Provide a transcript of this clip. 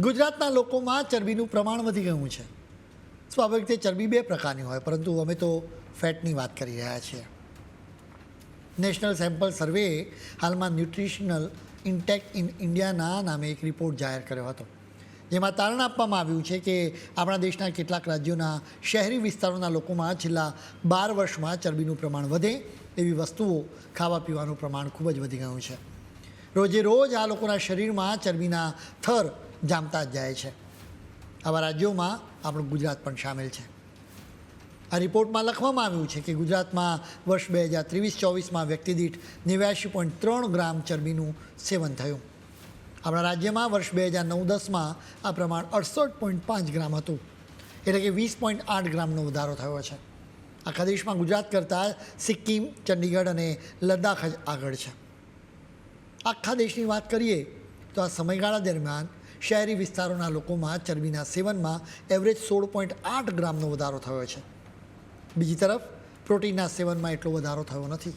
ગુજરાતના લોકોમાં ચરબીનું પ્રમાણ વધી ગયું છે. સ્વાભાવિક રીતે ચરબી બે પ્રકારની હોય, પરંતુ અમે તો ફેટની વાત કરી રહ્યા છીએ. નેશનલ સેમ્પલ સર્વે હાલમાં ન્યુટ્રિશનલ ઇન્ટેક ઇન ઇન્ડિયાના નામે એક રિપોર્ટ જાહેર કર્યો હતો. જેમાં તારણ આપવામાં આવ્યું છે કે આપણા દેશના કેટલાક રાજ્યોના શહેરી વિસ્તારોના લોકોમાં છેલ્લા બાર વર્ષમાં ચરબીનું પ્રમાણ વધે એવી વસ્તુઓ ખાવા પીવાનું પ્રમાણ ખૂબ જ વધી ગયું છે. રોજે રોજ આ લોકોના શરીરમાં ચરબીના થર જામતા જ જાય છે. આવા રાજ્યોમાં આપણું ગુજરાત પણ સામેલ છે. આ રિપોર્ટમાં લખવામાં આવ્યું છે કે ગુજરાતમાં વર્ષ બે હજાર ત્રેવીસ ચોવીસમાં વ્યક્તિ દીઠ નેવ્યાસી પોઈન્ટ ત્રણ ગ્રામ ચરબીનું સેવન થયું. આપણા રાજ્યમાં વર્ષ બે હજાર નવ દસમાં આ પ્રમાણ અડસઠ પોઈન્ટ પાંચ ગ્રામ હતું. એટલે કે વીસ પોઈન્ટ આઠ ગ્રામનો વધારો થયો છે. આખા દેશમાં ગુજરાત કરતાં સિક્કિમ, ચંડીગઢ અને લદ્દાખ જ આગળ છે. આખા દેશની વાત કરીએ તો આ સમયગાળા દરમિયાન શહેરી વિસ્તારોના લોકોમાં ચરબીના સેવનમાં એવરેજ સોળ પોઈન્ટ આઠ ગ્રામનો વધારો થયો છે. બીજી તરફ, પ્રોટીનના સેવનમાં એટલો વધારો થયો નથી.